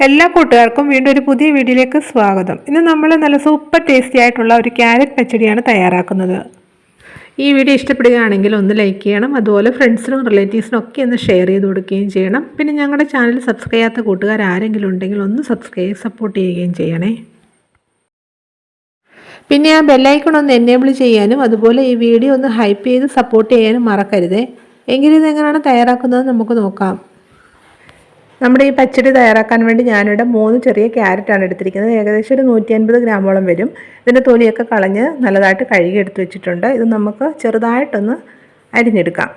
എല്ലാ കൂട്ടുകാർക്കും വീണ്ടും ഒരു പുതിയ വീഡിയോയിലേക്ക് സ്വാഗതം. ഇന്ന് നമ്മൾ നല്ല സൂപ്പർ ടേസ്റ്റി ആയിട്ടുള്ള ഒരു ക്യാരറ്റ് പച്ചടിയാണ് തയ്യാറാക്കുന്നത്. ഈ വീഡിയോ ഇഷ്ടപ്പെടുകയാണെങ്കിൽ ഒന്ന് ലൈക്ക് ചെയ്യണം അതുപോലെ ഫ്രണ്ട്സിനും റിലേറ്റീവ്സിനും ഒക്കെ ഒന്ന് ഷെയർ ചെയ്ത് കൊടുക്കുകയും ചെയ്യണം. പിന്നെ ഞങ്ങളുടെ ചാനൽ സബ്സ്ക്രൈബ് ചെയ്യാത്ത കൂട്ടുകാർ ആരെങ്കിലും ഉണ്ടെങ്കിൽ ഒന്ന് സബ്സ്ക്രൈബ് സപ്പോർട്ട് ചെയ്യുകയും ചെയ്യണേ. പിന്നെ ആ ബെല്ലൈക്കൺ ഒന്ന് എനേബിൾ ചെയ്യാനും അതുപോലെ ഈ വീഡിയോ ഒന്ന് ഹൈപ്പ് ചെയ്ത് സപ്പോർട്ട് ചെയ്യാനും മറക്കരുതേ. എങ്കിലും ഇതെങ്ങനെയാണ് തയ്യാറാക്കുന്നത് നമുക്ക് നോക്കാം. നമ്മുടെ ഈ പച്ചടി തയ്യാറാക്കാൻ വേണ്ടി ഞാനിവിടെ മൂന്ന് ചെറിയ ക്യാരറ്റാണ് എടുത്തിരിക്കുന്നത്. ഏകദേശം ഒരു നൂറ്റി അൻപത് ഗ്രാമോളം വരും. ഇതിന്റെ തൊലിയൊക്കെ കളഞ്ഞ് നല്ലതായിട്ട് കഴുകി എടുത്തു വെച്ചിട്ടുണ്ട്. ഇത് നമുക്ക് ചെറുതായിട്ടൊന്ന് അരിഞ്ഞെടുക്കാം.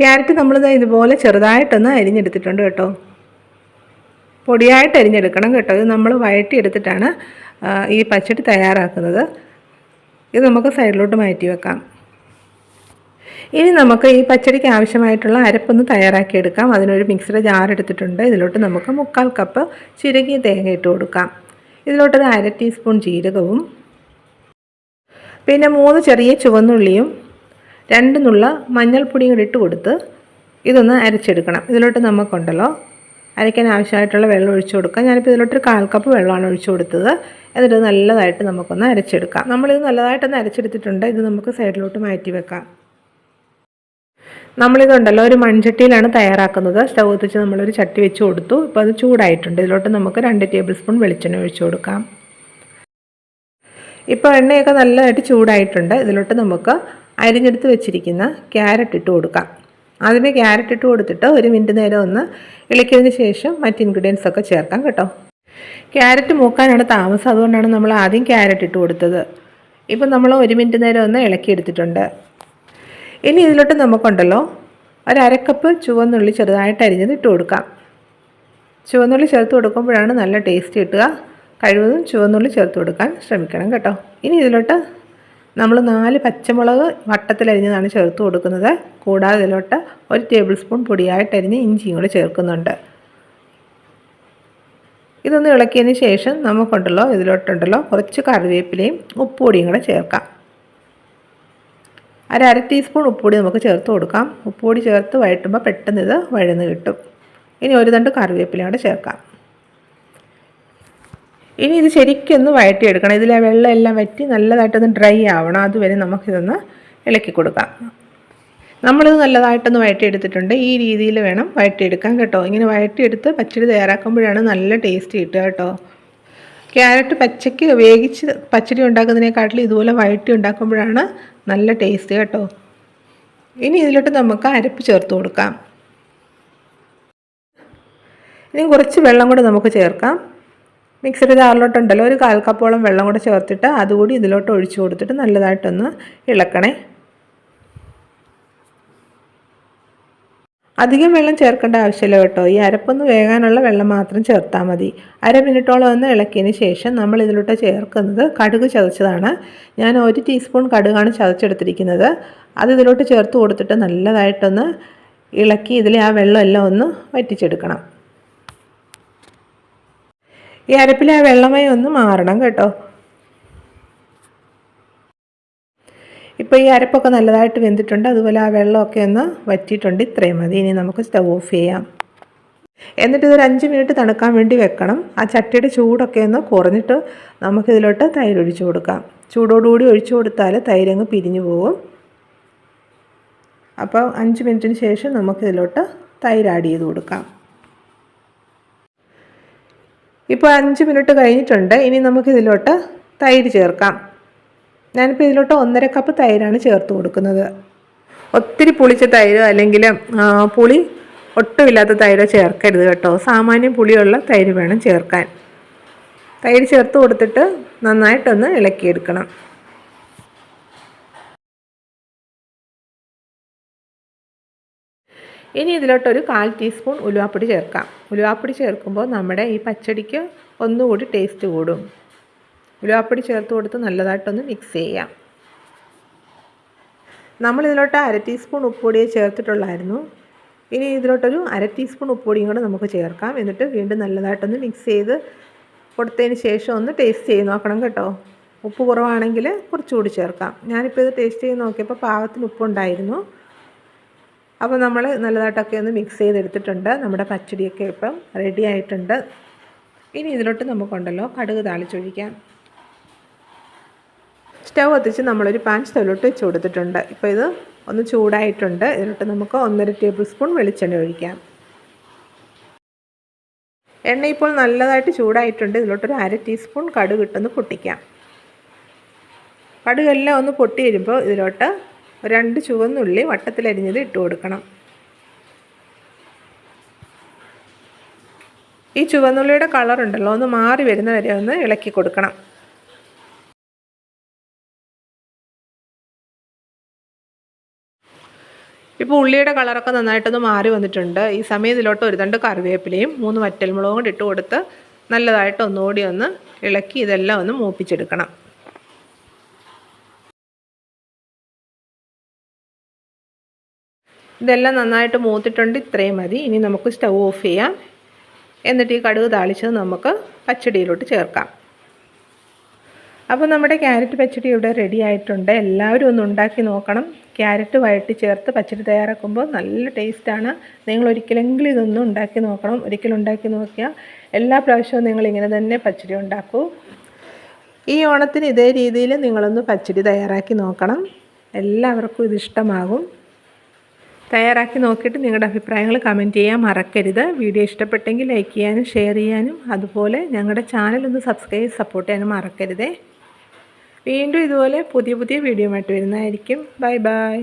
ക്യാരറ്റ് നമ്മൾ ഇതുപോലെ ചെറുതായിട്ടൊന്ന് അരിഞ്ഞെടുത്തിട്ടുണ്ട് കേട്ടോ. പൊടിയായിട്ട് അരിഞ്ഞെടുക്കണം കേട്ടോ. ഇത് നമ്മൾ വഴറ്റിയെടുത്തിട്ടാണ് ഈ പച്ചടി തയ്യാറാക്കുന്നത്. ഇത് നമുക്ക് സൈഡിലോട്ട് മാറ്റി വെക്കാം. ഇനി നമുക്ക് ഈ പച്ചടിക്ക് ആവശ്യമായിട്ടുള്ള അരപ്പൊന്ന് തയ്യാറാക്കിയെടുക്കാം. അതിനൊരു മിക്സിയുടെ ജാർ എടുത്തിട്ടുണ്ട്. ഇതിലോട്ട് നമുക്ക് മുക്കാൽ കപ്പ് ചുരുങ്ങിയ തേങ്ങ ഇട്ട് കൊടുക്കാം. ഇതിലോട്ടൊരു അര ടീസ്പൂൺ ജീരകവും പിന്നെ മൂന്ന് ചെറിയ ചുവന്നുള്ളിയും രണ്ട് നുള്ള മഞ്ഞൾപ്പൊടിയും കൂടി ഇട്ട് കൊടുത്ത് ഇതൊന്ന് അരച്ചെടുക്കണം. ഇതിലോട്ട് നമുക്കുണ്ടല്ലോ അരയ്ക്കാൻ ആവശ്യമായിട്ടുള്ള വെള്ളം ഒഴിച്ചു കൊടുക്കാം. ഞാനിപ്പോൾ ഇതിലോട്ടൊരു കാൽ കപ്പ് വെള്ളമാണ് ഒഴിച്ചു കൊടുത്തത്. എന്നിട്ട് നല്ലതായിട്ട് നമുക്കൊന്ന് അരച്ചെടുക്കാം. നമ്മളിത് നല്ലതായിട്ടൊന്ന് അരച്ചെടുത്തിട്ടുണ്ട്. ഇത് നമുക്ക് സൈഡിലോട്ട് മാറ്റി വെക്കാം. നമ്മളിതുണ്ടല്ലോ ഒരു മൺചട്ടിയിലാണ് തയ്യാറാക്കുന്നത്. സ്റ്റൗ കത്തിച്ച് നമ്മളൊരു ചട്ടി വെച്ച് കൊടുത്തു. ഇപ്പോൾ അത് ചൂടായിട്ടുണ്ട്. ഇതിലോട്ട് നമുക്ക് രണ്ട് ടേബിൾ സ്പൂൺ വെളിച്ചെണ്ണ ഒഴിച്ചു കൊടുക്കാം. ഇപ്പോൾ എണ്ണയൊക്കെ നല്ലതായിട്ട് ചൂടായിട്ടുണ്ട്. ഇതിലോട്ട് നമുക്ക് അരിഞ്ഞെടുത്ത് വെച്ചിരിക്കുന്ന ക്യാരറ്റ് ഇട്ട് കൊടുക്കാം. ആദ്യം ക്യാരറ്റ് ഇട്ട് കൊടുത്തിട്ട് ഒരു മിനിറ്റ് നേരം ഒന്ന് ഇളക്കിയതിന് ശേഷം മറ്റ് ഇൻഗ്രീഡിയൻസ് ഒക്കെ ചേർക്കാം കേട്ടോ. ക്യാരറ്റ് മൂക്കാനാണ് താമസം. അതുകൊണ്ടാണ് നമ്മൾ ആദ്യം ക്യാരറ്റ് ഇട്ട് കൊടുത്തത്. ഇപ്പം നമ്മൾ ഒരു മിനിറ്റ് നേരം ഒന്ന് ഇളക്കിയെടുത്തിട്ടുണ്ട്. ഇനി ഇതിലോട്ട് നമുക്കുണ്ടല്ലോ ഒരക്കപ്പ് ചുവന്നുള്ളി ചെറുതായിട്ട് അരിഞ്ഞത് ഇട്ട് കൊടുക്കാം. ചുവന്നുള്ളി ചേർത്ത് കൊടുക്കുമ്പോഴാണ് നല്ല ടേസ്റ്റ് കിട്ടുക. കഴിവതും ചുവന്നുള്ളി ചേർത്ത് കൊടുക്കാൻ ശ്രമിക്കണം കേട്ടോ. ഇനി ഇതിലോട്ട് നമ്മൾ നാല് പച്ചമുളക് വട്ടത്തിലരിഞ്ഞതാണ് ചേർത്ത് കൊടുക്കുന്നത്. കൂടാതെ ഇതിലോട്ട് ഒരു ടേബിൾ സ്പൂൺ പൊടിയായിട്ടരിഞ്ഞ് ഇഞ്ചിയും കൂടി ചേർക്കുന്നുണ്ട്. ഇതൊന്ന് ഇളക്കിയതിന് ശേഷം നമുക്കുണ്ടല്ലോ ഇതിലോട്ടുണ്ടല്ലോ കുറച്ച് കറിവേപ്പിലയും ഉപ്പുപൊടിയും കൂടെ ചേർക്കാം. അര അര ടീസ്പൂൺ ഉപ്പുപൊടി നമുക്ക് ചേർത്ത് കൊടുക്കാം. ഉപ്പുപൊടി ചേർത്ത് വഴറ്റുമ്പോൾ പെട്ടെന്ന് ഇത് വഴന്ന് കിട്ടും. ഇനി ഒരു തണ്ട് കറിവേപ്പില കൂടെ ചേർക്കാം. ഇനി ഇത് ശരിക്കൊന്ന് വഴറ്റിയെടുക്കണം. ഇതിലെ വെള്ളം എല്ലാം വറ്റി നല്ലതായിട്ടൊന്ന് ഡ്രൈ ആവണം. അതുവരെ നമുക്കിതൊന്ന് ഇളക്കി കൊടുക്കാം. നമ്മളിത് നല്ലതായിട്ടൊന്ന് വഴറ്റിയെടുത്തിട്ടുണ്ട്. ഈ രീതിയിൽ വേണം വഴറ്റിയെടുക്കാൻ കേട്ടോ. ഇങ്ങനെ വഴറ്റിയെടുത്ത് പച്ചടി തയ്യാറാക്കുമ്പോഴാണ് നല്ല ടേസ്റ്റ് കിട്ടുക കേട്ടോ. ക്യാരറ്റ് പച്ചയ്ക്ക് വേവിച്ച് പച്ചടി ഉണ്ടാക്കുന്നതിനെക്കാട്ടിലും ഇതുപോലെ വഴറ്റി ഉണ്ടാക്കുമ്പോഴാണ് നല്ല ടേസ്റ്റ് കേട്ടോ. ഇനി ഇതിലോട്ട് നമുക്ക് അരപ്പ് ചേർത്ത് കൊടുക്കാം. ഇനി കുറച്ച് വെള്ളം കൂടെ നമുക്ക് ചേർക്കാം. മിക്സഡ് ജാറിലോട്ടുണ്ടല്ലോ ഒരു കാൽ കപ്പോളം വെള്ളം കൂടെ ചേർത്തിട്ട് അതുകൂടി ഇതിലോട്ട് ഒഴിച്ചു കൊടുത്തിട്ട് നല്ലതായിട്ടൊന്ന് ഇളക്കണേ. അധികം വെള്ളം ചേർക്കേണ്ട ആവശ്യമില്ല കേട്ടോ. ഈ അരപ്പൊന്ന് വേകാനുള്ള വെള്ളം മാത്രം ചേർത്താൽ മതി. അര മിനിറ്റോളം ഒന്ന് ഇളക്കിയതിന് ശേഷം നമ്മൾ ഇതിലോട്ട് ചേർക്കുന്നത് കടുക് ചതച്ചതാണ്. ഞാൻ ഒരു ടീസ്പൂൺ കടുകാണ് ചതച്ചെടുത്തിരിക്കുന്നത്. അത് ഇതിലോട്ട് ചേർത്ത് കൊടുത്തിട്ട് നല്ലതായിട്ടൊന്ന് ഇളക്കി ഇതിലെ ആ വെള്ളമെല്ലാം ഒന്ന് വറ്റിച്ചെടുക്കണം. ഈ അരപ്പിലെ ആ വെള്ളമായി ഒന്ന് മാറണം കേട്ടോ. ഇപ്പോൾ ഈ അരപ്പൊക്കെ നല്ലതായിട്ട് വെന്തിട്ടുണ്ട്. അതുപോലെ ആ വെള്ളമൊക്കെ ഒന്ന് വറ്റിയിട്ടുണ്ട്. ഇത്രയും മതി. ഇനി നമുക്ക് സ്റ്റവ് ഓഫ് ചെയ്യാം. എന്നിട്ട് ഇതൊരു അഞ്ച് മിനിറ്റ് തണുക്കാൻ വേണ്ടി വെക്കണം. ആ ചട്ടിയുടെ ചൂടൊക്കെ ഒന്ന് കുറഞ്ഞിട്ട് നമുക്കിതിലോട്ട് തൈര് ഒഴിച്ചു കൊടുക്കാം. ചൂടോടുകൂടി ഒഴിച്ചു കൊടുത്താൽ തൈരങ്ങ് പിരിഞ്ഞു പോകും. അപ്പോൾ അഞ്ച് മിനിറ്റിന് ശേഷം നമുക്കിതിലോട്ട് തൈര് ആഡ് ചെയ്ത് കൊടുക്കാം. ഇപ്പോൾ അഞ്ച് മിനിറ്റ് കഴിഞ്ഞിട്ടുണ്ട്. ഇനി നമുക്കിതിലോട്ട് തൈര് ചേർക്കാം. ഞാനിപ്പോൾ ഇതിലോട്ട് ഒന്നര കപ്പ് തൈരാണ് ചേർത്ത് കൊടുക്കുന്നത്. ഒത്തിരി പുളിച്ച തൈരോ അല്ലെങ്കിൽ പുളി ഒട്ടുമില്ലാത്ത തൈരോ ചേർക്കരുത് കേട്ടോ. സാമാന്യം പുളിയുള്ള തൈര് വേണം ചേർക്കാൻ. തൈര് ചേർത്ത് കൊടുത്തിട്ട് നന്നായിട്ടൊന്ന് ഇളക്കിയെടുക്കണം. ഇനി ഇതിലോട്ടൊരു കാൽ ടീസ്പൂൺ ഉലുവാപ്പൊടി ചേർക്കാം. ഉലുവാപ്പൊടി ചേർക്കുമ്പോൾ നമ്മുടെ ഈ പച്ചടിക്ക് ഒന്നുകൂടി ടേസ്റ്റ് കൂടും. ഉലുവാപ്പൊടി ചേർത്ത് കൊടുത്ത് നല്ലതായിട്ടൊന്ന് മിക്സ് ചെയ്യാം. നമ്മളിതിലോട്ട് അര ടീസ്പൂൺ ഉപ്പുപൊടിയെ ചേർത്തിട്ടുള്ളായിരുന്നു. ഇനി ഇതിലോട്ടൊരു അര ടീസ്പൂൺ ഉപ്പൊടിയും കൂടെ നമുക്ക് ചേർക്കാം. എന്നിട്ട് വീണ്ടും നല്ലതായിട്ടൊന്ന് മിക്സ് ചെയ്ത് കൊടുത്തതിന് ശേഷം ഒന്ന് ടേസ്റ്റ് ചെയ്ത് നോക്കണം കേട്ടോ. ഉപ്പ് കുറവാണെങ്കിൽ കുറച്ചുകൂടി ചേർക്കാം. ഞാനിപ്പോൾ ഇത് ടേസ്റ്റ് ചെയ്ത് നോക്കിയപ്പോൾ പാകത്തിന് ഉപ്പുണ്ടായിരുന്നു. അപ്പോൾ നമ്മൾ നല്ലതായിട്ടൊക്കെ ഒന്ന് മിക്സ് ചെയ്തെടുത്തിട്ടുണ്ട്. നമ്മുടെ പച്ചടിയൊക്കെ ഇപ്പം റെഡി ആയിട്ടുണ്ട്. ഇനി ഇതിലോട്ട് നമുക്കുണ്ടല്ലോ കടുക് താളിച്ചൊഴിക്കാം. സ്റ്റവ് കത്തിച്ച് നമ്മളൊരു പാൻ സ്റ്റവിലോട്ട് വെച്ച് കൊടുത്തിട്ടുണ്ട്. ഇപ്പോൾ ഇത് ഒന്ന് ചൂടായിട്ടുണ്ട്. ഇതിലോട്ട് നമുക്ക് ഒന്നര ടേബിൾ സ്പൂൺ വെളിച്ചെണ്ണ ഒഴിക്കാം. എണ്ണ ഇപ്പോൾ നല്ലതായിട്ട് ചൂടായിട്ടുണ്ട്. ഇതിലോട്ടൊരു അര ടീസ്പൂൺ കടുക് ഇട്ടൊന്ന് പൊട്ടിക്കാം. കടുകെല്ലാം ഒന്ന് പൊട്ടി വരുമ്പോൾ ഇതിലോട്ട് രണ്ട് ചുവന്നുള്ളി വട്ടത്തിലരിഞ്ഞത് ഇട്ട് കൊടുക്കണം. ഈ ചുവന്നുള്ളിയുടെ കളറുണ്ടല്ലോ ഒന്ന് മാറി വരുന്ന വരെ ഒന്ന് ഇളക്കി കൊടുക്കണം. ഇപ്പോൾ ഉള്ളിയുടെ കളറൊക്കെ നന്നായിട്ടൊന്ന് മാറി വന്നിട്ടുണ്ട്. ഈ സമയം ഇതിലോട്ട് ഒരു തണ്ട് കറിവേപ്പിലയും മൂന്ന് വറ്റൽമുളകും കൂടി ഇട്ട് കൊടുത്ത് നല്ലതായിട്ട് ഒന്നുകൂടി ഒന്ന് ഇളക്കി ഇതെല്ലാം ഒന്ന് മൂപ്പിച്ചെടുക്കണം. ഇതെല്ലാം നന്നായിട്ട് മൂത്തിട്ടുണ്ട്. ഇത്രയും മതി. ഇനി നമുക്ക് സ്റ്റൗ ഓഫ് ചെയ്യാം. എന്നിട്ട് ഈ കടുക് താളിച്ചത് നമുക്ക് പച്ചടിയിലോട്ട് ചേർക്കാം. അപ്പോൾ നമ്മുടെ ക്യാരറ്റ് പച്ചടി ഇവിടെ റെഡി ആയിട്ടുണ്ട്. എല്ലാവരും ഒന്ന് ഉണ്ടാക്കി നോക്കണം. ക്യാരറ്റ് വഴറ്റി ചേർത്ത് പച്ചടി തയ്യാറാക്കുമ്പോൾ നല്ല ടേസ്റ്റാണ് നിങ്ങൾ ഒരിക്കലെങ്കിലും ഇതൊന്നും ഉണ്ടാക്കി നോക്കണം. ഒരിക്കലും ഉണ്ടാക്കി നോക്കിയാൽ എല്ലാ പ്രാവശ്യവും നിങ്ങൾ ഇങ്ങനെ തന്നെ പച്ചടി ഉണ്ടാക്കൂ. ഈ ഓണത്തിന് ഇതേ രീതിയിൽ നിങ്ങളൊന്ന് പച്ചടി തയ്യാറാക്കി നോക്കണം. എല്ലാവർക്കും ഇത് ഇഷ്ടമാകും. തയ്യാറാക്കി നോക്കിയിട്ട് നിങ്ങളുടെ അഭിപ്രായങ്ങൾ കമന്റ് ചെയ്യാൻ മറക്കരുത്. വീഡിയോ ഇഷ്ടപ്പെട്ടെങ്കിൽ ലൈക്ക് ചെയ്യാനും ഷെയർ ചെയ്യാനും അതുപോലെ ഞങ്ങളുടെ ചാനൽ ഒന്ന് സബ്സ്ക്രൈബ് സപ്പോർട്ട് ചെയ്യാനും മറക്കരുതേ. വീണ്ടും ഇതുപോലെ പുതിയ പുതിയ വീഡിയോ ആയിട്ട് വരുന്നതായിരിക്കും. Bye bye.